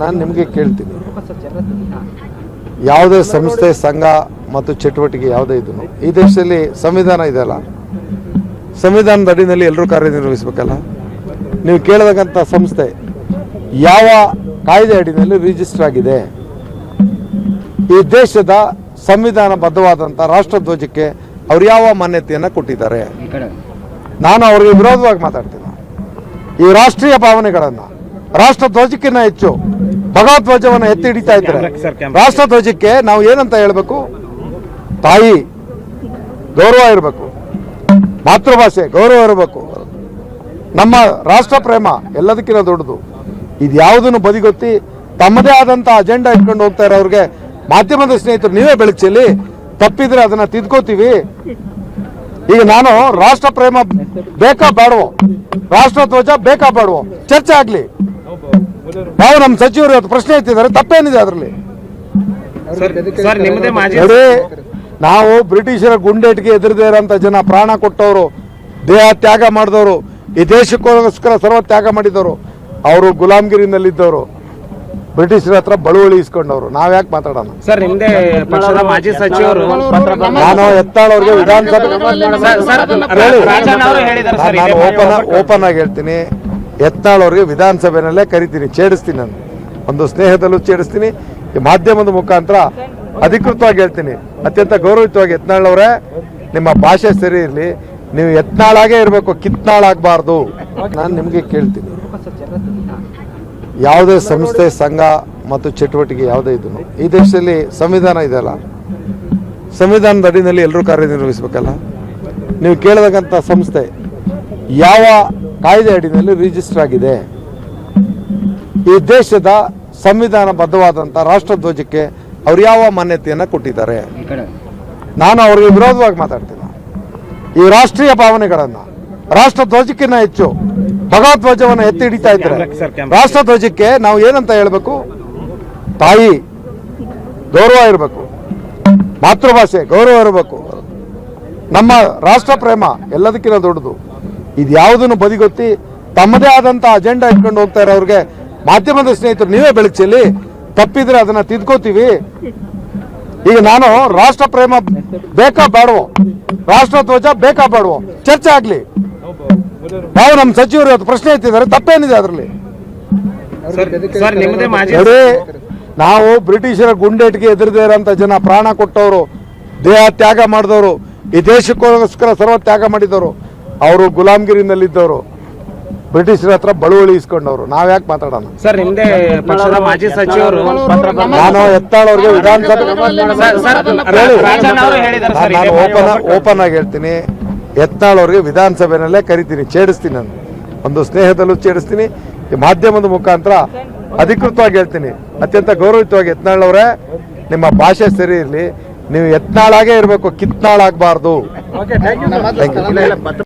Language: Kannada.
ನಾನು ನಿಮಗೆ ಕೇಳ್ತೀನಿ. ಯಾವುದೇ ಸಂಸ್ಥೆ, ಸಂಘ ಮತ್ತು ಚಟುವಟಿಕೆ ಯಾವುದೇ ಇದನ್ನು ಈ ದೇಶದಲ್ಲಿ ಸಂವಿಧಾನ ಇದೆಯಲ್ಲ? ಸಂವಿಧಾನದ ಅಡಿನಲ್ಲಿ ಎಲ್ಲರೂ ಕಾರ್ಯನಿರ್ವಹಿಸಬೇಕಲ್ಲ? ನೀವು ಕೇಳತಕ್ಕಂಥ ಸಂಸ್ಥೆ ಯಾವ ಕಾಯ್ದೆ ಅಡಿನಲ್ಲಿ ರಿಜಿಸ್ಟರ್ ಆಗಿದೆ? ಈ ದೇಶದ ಸಂವಿಧಾನ ಬದ್ಧವಾದಂಥ ರಾಷ್ಟ್ರಧ್ವಜಕ್ಕೆ ಅವ್ರು ಯಾವ ಮಾನ್ಯತೆಯನ್ನು ಕೊಟ್ಟಿದ್ದಾರೆ? ನಾನು ಅವರಿಗೆ ವಿರೋಧವಾಗಿ ಮಾತಾಡ್ತೀನಿ. ಈ ರಾಷ್ಟ್ರೀಯ ಭಾವನೆಗಳನ್ನು ರಾಷ್ಟ್ರ ಧ್ವಜಕ್ಕಿಂತ ಹೆಚ್ಚು ಭಗವಧ್ವಜವನ್ನು ಎತ್ತಿ ಹಿಡಿತಾ ಇದ್ದಾರೆ. ರಾಷ್ಟ್ರ ಧ್ವಜಕ್ಕೆ ನಾವು ಏನಂತ ಹೇಳಬೇಕು? ತಾಯಿ ಗೌರವ ಇರಬೇಕು. ಮಾತೃಭಾಷೆ ಗೌರವ ಇರಬೇಕು. ನಮ್ಮ ರಾಷ್ಟ್ರ ಪ್ರೇಮ ಎಲ್ಲದಕ್ಕಿಂತ ದೊಡ್ಡದು. ಇದು ಯಾವುದನ್ನು ಬದಿಗೊತ್ತಿ ತಮ್ಮದೇ ಆದಂಥ ಅಜೆಂಡಾ ಇಟ್ಕೊಂಡು ಹೋಗ್ತಾ ಇರೋರಿಗೆ ಮಾಧ್ಯಮದ ಸ್ನೇಹಿತರು ನೀವೇ ಬೆಳಚಲಿ ತಪ್ಪಿದ್ರೆ ಅದನ್ನ ತಿದ್ಕೋತೀವಿ. ಈಗ ನಾನು ರಾಷ್ಟ್ರ ಪ್ರೇಮ ಬೇಕಾ ಬೇಡವೋ? ರಾಷ್ಟ್ರ ಧ್ವಜ ಬೇಕಾ ಬೇಡವೋ? ಚರ್ಚೆ ಆಗ್ಲಿ. ನಾವು ನಮ್ಮ ಸಚಿವರು ಇವತ್ತು ಪ್ರಶ್ನೆ ಎತ್ತಿದ್ದಾರೆ. ತಪ್ಪೇನಿದೆ ಅದರಲ್ಲಿ? ನೋಡಿ ನಾವು ಬ್ರಿಟಿಷರ ಗುಂಡೇಟಿಗೆ ಎದುರದೇ ಇರೋಂಥ ಜನ ಪ್ರಾಣ ಕೊಟ್ಟವರು ದೇಹ ತ್ಯಾಗ ಮಾಡಿದವರು ಈ ದೇಶಕ್ಕೋಸ್ಕರ ಸರ್ವ ತ್ಯಾಗ ಮಾಡಿದವರು ಅವರು ಗುಲಾಮ್ಗಿರಿನಲ್ಲಿದ್ದವರು ಬ್ರಿಟಿಷರ ಹತ್ರ ಬಳುವಳಿ ಇಸ್ಕೊಂಡವರು. ನಾವ್ಯಾಕೆ ಮಾತಾಡೋಣ? ಸರ್ ನಿಮ್ದೇ ಪಕ್ಷದ ಮಾಜಿ ಸಚಿವರು ನಾನು ಎತ್ತಾಳವ್ರಿಗೆ ವಿಧಾನಸಭೆ. ಓಪನ್ ಆಗಿ ಹೇಳ್ತೀನಿ. ಯತ್ನಾಳ್ ಅವ್ರಿಗೆ ವಿಧಾನಸಭೆನಲ್ಲೇ ಕರಿತೀನಿ, ಛೇಡಿಸ್ತೀನಿ ನಾನು. ಒಂದು ಸ್ನೇಹದಲ್ಲೂ ಛೇಡಿಸ್ತೀನಿ, ಈ ಮಾಧ್ಯಮದ ಮುಖಾಂತರ ಅಧಿಕೃತವಾಗಿ ಹೇಳ್ತೀನಿ. ಅತ್ಯಂತ ಗೌರವಯುತವಾಗಿ ಯತ್ನಾಳ್ ನಿಮ್ಮ ಭಾಷೆ ಸರಿ ಇರಲಿ, ನೀವು ಯತ್ನಾಳಾಗೇ ಇರಬೇಕು, ಕಿತ್ನಾಳಾಗಬಾರ್ದು. ನಾನು ನಿಮಗೆ ಕೇಳ್ತೀನಿ. ಯಾವುದೇ ಸಂಸ್ಥೆ, ಸಂಘ ಮತ್ತು ಚಟುವಟಿಕೆ ಯಾವುದೇ ಇದನ್ನು ಈ ದೇಶದಲ್ಲಿ ಸಂವಿಧಾನ ಇದೆಯಲ್ಲ? ಸಂವಿಧಾನದ ಅಡಿನಲ್ಲಿ ಎಲ್ಲರೂ ಕಾರ್ಯನಿರ್ವಹಿಸಬೇಕಲ್ಲ? ನೀವು ಕೇಳತಕ್ಕಂಥ ಸಂಸ್ಥೆ ಯಾವ ಕಾಯ್ದೆ ಅಡಿಯಲ್ಲಿ ರಿಜಿಸ್ಟರ್ ಆಗಿದೆ. ಈ ದೇಶದ ಸಂವಿಧಾನ ಬದ್ಧವಾದಂಥ ರಾಷ್ಟ್ರಧ್ವಜಕ್ಕೆ ಅವ್ರು ಯಾವ ಮಾನ್ಯತೆಯನ್ನು ಕೊಟ್ಟಿದ್ದಾರೆ? ನಾನು ಅವ್ರಿಗೆ ವಿರೋಧವಾಗಿ ಮಾತಾಡ್ತೀನಿ. ಈ ರಾಷ್ಟ್ರೀಯ ಭಾವನೆಗಳನ್ನು ರಾಷ್ಟ್ರ ಧ್ವಜಕ್ಕಿಂತ ಹೆಚ್ಚು ಭಗವಧ್ವಜವನ್ನು ಎತ್ತಿ ಹಿಡಿತಾ ಇದ್ದಾರೆ. ರಾಷ್ಟ್ರಧ್ವಜಕ್ಕೆ ನಾವು ಏನಂತ ಹೇಳಬೇಕು? ತಾಯಿ ಗೌರವ ಇರಬೇಕು. ಮಾತೃಭಾಷೆ ಗೌರವ ಇರಬೇಕು. ನಮ್ಮ ರಾಷ್ಟ್ರ ಪ್ರೇಮ ಎಲ್ಲದಕ್ಕಿಂತ ದೊಡ್ಡದು. ಇದು ಯಾವುದನ್ನು ಬದಿಗೊತ್ತಿ ತಮ್ಮದೇ ಆದಂಥ ಅಜೆಂಡಾ ಇಟ್ಕೊಂಡು ಹೋಗ್ತಾ ಇರೋರಿಗೆ ಮಾಧ್ಯಮದ ಸ್ನೇಹಿತರು ನೀವೇ ಬೆಳಗ್ಸಲಿ ತಪ್ಪಿದ್ರೆ ಅದನ್ನ ತಿದ್ಕೋತೀವಿ. ಈಗ ನಾನು ರಾಷ್ಟ್ರ ಪ್ರೇಮ ಬೇಕಾ ಬೇಡವೋ ರಾಷ್ಟ್ರ ಧ್ವಜ ಬೇಕಾ ಬೇಡವೋ ಚರ್ಚೆ ಆಗ್ಲಿ. ನಾವು ನಮ್ಮ ಸಚಿವರು ಇವತ್ತು ಪ್ರಶ್ನೆ ಎತ್ತಿದ್ದಾರೆ ತಪ್ಪೇನಿದೆ ಅದರಲ್ಲಿ? ನಾವು ಬ್ರಿಟಿಷರ ಗುಂಡೇಟಿಗೆ ಎದುರದೇ ಇರೋಂಥ ಜನ ಪ್ರಾಣ ಕೊಟ್ಟವರು ದೇಹ ತ್ಯಾಗ ಮಾಡಿದವರು ಈ ದೇಶಕ್ಕೋಸ್ಕರ ಸರ್ವ ತ್ಯಾಗ ಮಾಡಿದವರು. ಅವರು ಗುಲಾಮ್ಗಿರಿನಲ್ಲಿದ್ದವರು. ಬ್ರಿಟಿಷರ ಹತ್ರ ಬಳುವಳಿ ಇಸ್ಕೊಂಡವರು ನಾವ್ಯಾಕೆ ಮಾತಾಡೋಣ? ಸರ್ ಹಿಂದೆ ಪಕ್ಷದ ಮಾಜಿ ಸಚಿವರು ನಾನು ಎತ್ತಾಳವ್ರಿಗೆ ವಿಧಾನಸಭೆ ನಾನು ಓಪನ್ ಓಪನ್ ಆಗಿ ಹೇಳ್ತೀನಿ. ಎತ್ತಾಳವ್ರಿಗೆ ವಿಧಾನಸಭೆನಲ್ಲೇ ಕರಿತೀನಿ ಛೇಡಿಸ್ತೀನಿ ನಾನು. ಒಂದು ಸ್ನೇಹದಲ್ಲೂ ಛೇಡಿಸ್ತೀನಿ. ಈ ಮಾಧ್ಯಮದ ಮುಖಾಂತರ ಅಧಿಕೃತವಾಗಿ ಹೇಳ್ತೀನಿ. ಅತ್ಯಂತ ಗೌರವಿತವಾಗಿ ಎತ್ನಾಳವ್ರೆ ಅವರೇ ನಿಮ್ಮ ಭಾಷೆ ಸರಿ ಇರಲಿ. ನೀವು ಎತ್ನಾಳಾಗೇ ಇರಬೇಕು ಕಿತ್ನಾಳಾಗಬಾರ್ದು. Thank you